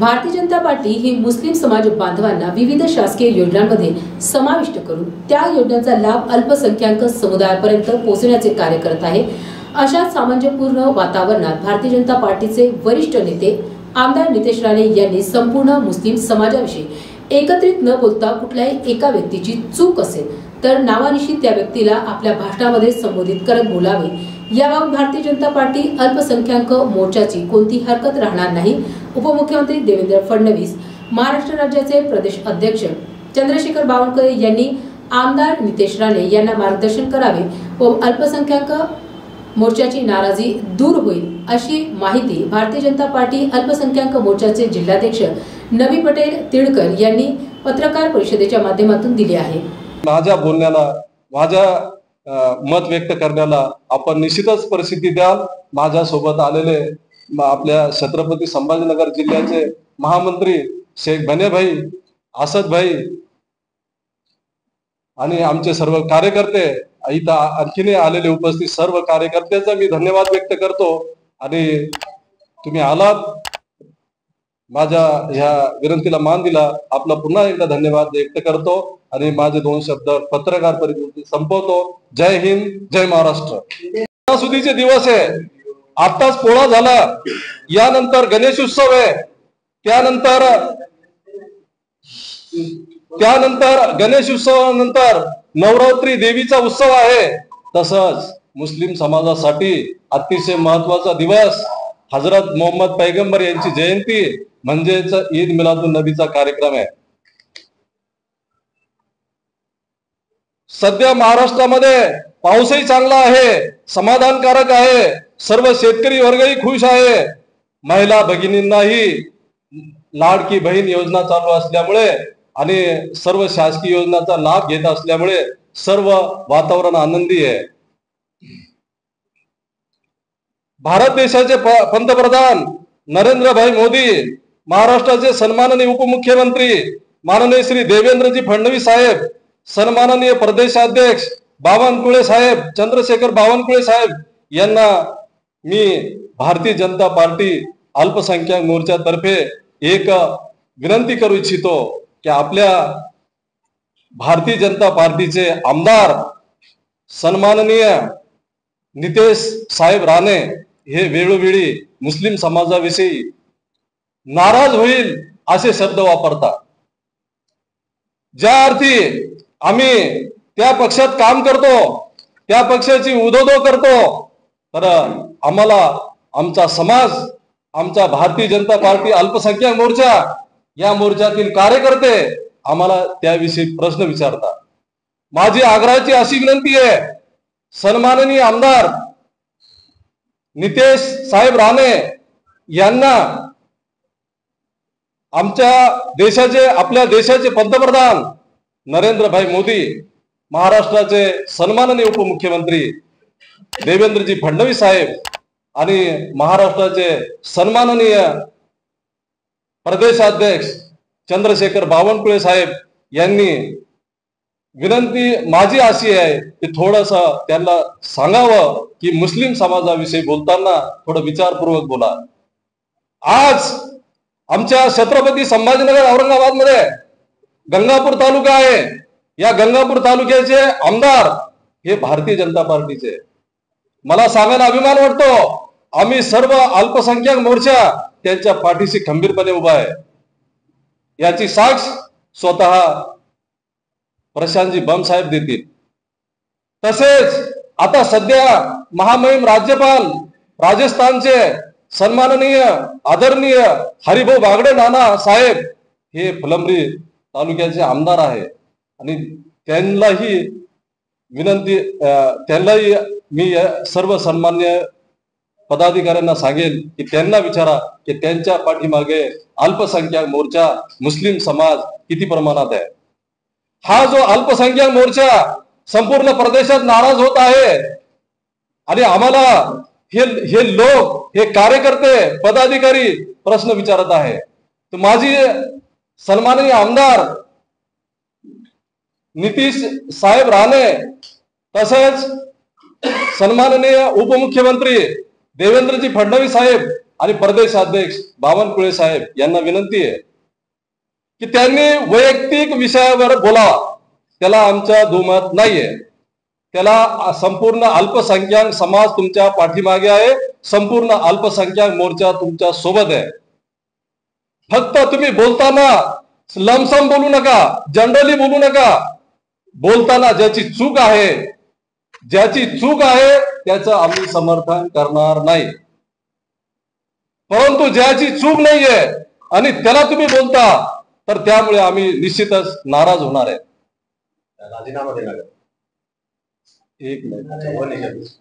Bharatiya Janata party ही मुस्लिम समाज बांधवांना विविध शासकीय योजनांमध्ये समाविष्ट करून त्या योजनांचा लाभ अल्पसंख्याक समुदायापर्यंत पोहोचण्याचे कार्य करत आहे. अशा सामंजस्यपूर्ण वातावरणात भारतीय जनता पार्टीचे वरिष्ठ नेते आमदार नितेश राणे यांनी संपूर्ण मुस्लिम समाजाविषयी एकत्रित न बोलता कुठल्याही एका व्यक्तीची चूक असेल तर नावानिशी त्या व्यक्तीला आपल्या भाषणामध्ये संबोधित करत बोलावे. याबाबत भारतीय जनता पार्टी अल्पसंख्याक मोर्चाची कोणती हरकत राहणार नाही उपमुख्यमंत्री देवेंद्र फडणवीस महाराष्ट्र राज्याचे प्रदेश अध्यक्ष चंद्रशेखर बावनकुळे यांनी आमदार नितेश राणे यांना मार्गदर्शन करावे व अल्पसंख्याक मोर्चाची नाराजी दूर होईल अशी माहिती भारतीय जनता पार्टी अल्पसंख्याक मोर्चाचे जिल्हाध्यक्ष नवी पटेल तिडकर यांनी पत्रकार परिषदेच्या माध्यमातून दिली आहे. माझ्या बोलण्याला माझ्या मत व्यक्त करण्याला आपण निश्चितच परिस्थिती द्याल. माझ्या सोबत आलेले आपल्या छत्रपती संभाजीनगर जिल्ह्याचे महामंत्री शेख बनेभाई असदभाई आणि आमचे सर्व कार्यकर्ते इथं आणखीने आलेले उपस्थित सर्व कार्यकर्त्याचा मी धन्यवाद व्यक्त करतो. आणि तुम्ही आलात. माझ्या ह्या विनंतीला मान दिला. आपला पुन्हा एकदा धन्यवाद व्यक्त करतो आणि माझे दोन शब्द पत्रकार परिस्थिती संपवतो. जय हिंद जय महाराष्ट्र. सणासुदीचे दिवस आहे. आताच पोळा झाला. यानंतर गणेश उत्सव आहे. त्यानंतर त्यानंतर गणेश उत्सवानंतर नवरात्री देवीचा उत्सव आहे. तसंच मुस्लिम समाजासाठी अतिशय महत्त्वाचा दिवस. हजरत मोहम्मद पैगंबर यांची जयंती. म्हणजेच ईद मिलादुल नबीचा कार्यक्रम आहे. सध्या महाराष्ट्रामध्ये पाऊसही चांगला आहे समाधानकारक आहे सर्व शेतकरी वर्गही खुश आहे. महिला भगिनींनाही लाडकी बहीण योजना चालू असल्यामुळे आणि सर्व शासकीय योजनांचा लाभ घेत असल्यामुळे सर्व वातावरण आनंदी आहे. भारत देशाचे पंतप्रधान नरेंद्रभाई मोदी महाराष्ट्राचे सन्माननीय उपमुख्यमंत्री माननीय श्री देवेंद्रजी फडणवीस साहेब सन्माननीय प्रदेशाध्यक्ष बावनकुळे साहेब चंद्रशेखर बावनकुळे साहेब यांना मी भारतीय जनता पार्टी अल्पसंख्याक मोर्चातर्फे एक विनंती करू इच्छितो की आपल्या भारतीय जनता पार्टीचे आमदार सन्माननीय नितेश साहेब राणे हे वेळोवेळी मुस्लिम समाजाविषयी नाराज होईल असे शब्द वापरतात. ज्या अर्थी आम्ही त्या पक्षात काम करतो त्या पक्षाची उदोदो करतो तर आम्हाला आमचा समाज आमचा भारतीय जनता पार्टी अल्पसंख्याक मोर्चा या मोर्चातील कार्यकर्ते आम्हाला त्याविषयी प्रश्न विचारतात. माझी आग्रहाची अशी विनंती आहे सन्माननीय आमदार नितेश साहेब राणे यांना आमच्या देशाचे आपल्या देशाचे पंतप्रधान नरेंद्रभाई मोदी महाराष्ट्राचे सन्माननीय उपमुख्यमंत्री देवेंद्रजी फडणवीस साहेब आणि महाराष्ट्राचे सन्माननीय प्रदेशाध्यक्ष चंद्रशेखर बावनकुळे साहेब यांनी विनंती माझी अशी आहे की थोडस त्यांना सांगावं की मुस्लिम समाजाविषयी बोलताना थोडं विचारपूर्वक बोला. आज आमच्या छत्रपती संभाजीनगर औरंगाबादमध्ये गंगापूर तालुका आहे. या गंगापूर तालुक्याचे आमदार हे भारतीय जनता पार्टीचे. मला सांगायला अभिमान वाटतो आम्ही सर्व अल्पसंख्याक मोर्चा त्यांच्या पाठीशी खंबीरपणे उभा आहे. याची साक्ष स्वतः प्रशांतजी बम साहेब देतील. तसेच आता सध्या महामहिम राज्यपाल राजस्थानचे सन्माननीय आदरणीय हरिभाऊ बागडे नाना साहेब हे फुलंब्री तालुक्याचे आमदार आहे. आणि त्यांनाही विनंती अं, त्यांनाही मी सर्व सन्मान्य पदाधिकाऱ्यांना सांगेल की त्यांना विचारा की त्यांच्या पाठीमागे अल्पसंख्याक मोर्चा मुस्लिम समाज किती प्रमाणात आहे. हा जो अल्पसंख्याक मोर्चा संपूर्ण प्रदेशात नाराज होत आहे आणि आम्हाला हे हे लोक हे कार्यकर्ते पदाधिकारी प्रश्न विचारत आहे. तर माझी सन्माननीय आमदार नितीश साहेब राणे तसेच सन्माननीय उपमुख्यमंत्री देवेंद्रजी फडणवीस साहेब आणि प्रदेशाध्यक्ष बावनकुळे साहेब यांना विनंती आहे की त्यांनी वैयक्तिक विषयावर बोलावा. त्याला आमच्या दुमत नाहीये. त्याला संपूर्ण अल्पसंख्याक समाज तुमच्या पाठीमागे आहे संपूर्ण अल्पसंख्याक मोर्चा तुमच्यासोबत आहे. फक्त तुम्ही बोलताना लमसम बोलू नका जनरली बोलू नका. बोलताना ज्याची चूक आहे ज्याची चूक आहे त्याचं आम्ही समर्थन करणार नाही. परंतु ज्याची चूक नाहीये आणि त्याला तुम्ही बोलता तर त्यामुळे आम्ही निश्चितच नाराज होणार आहे. राजीनामा देणार एक मिनिट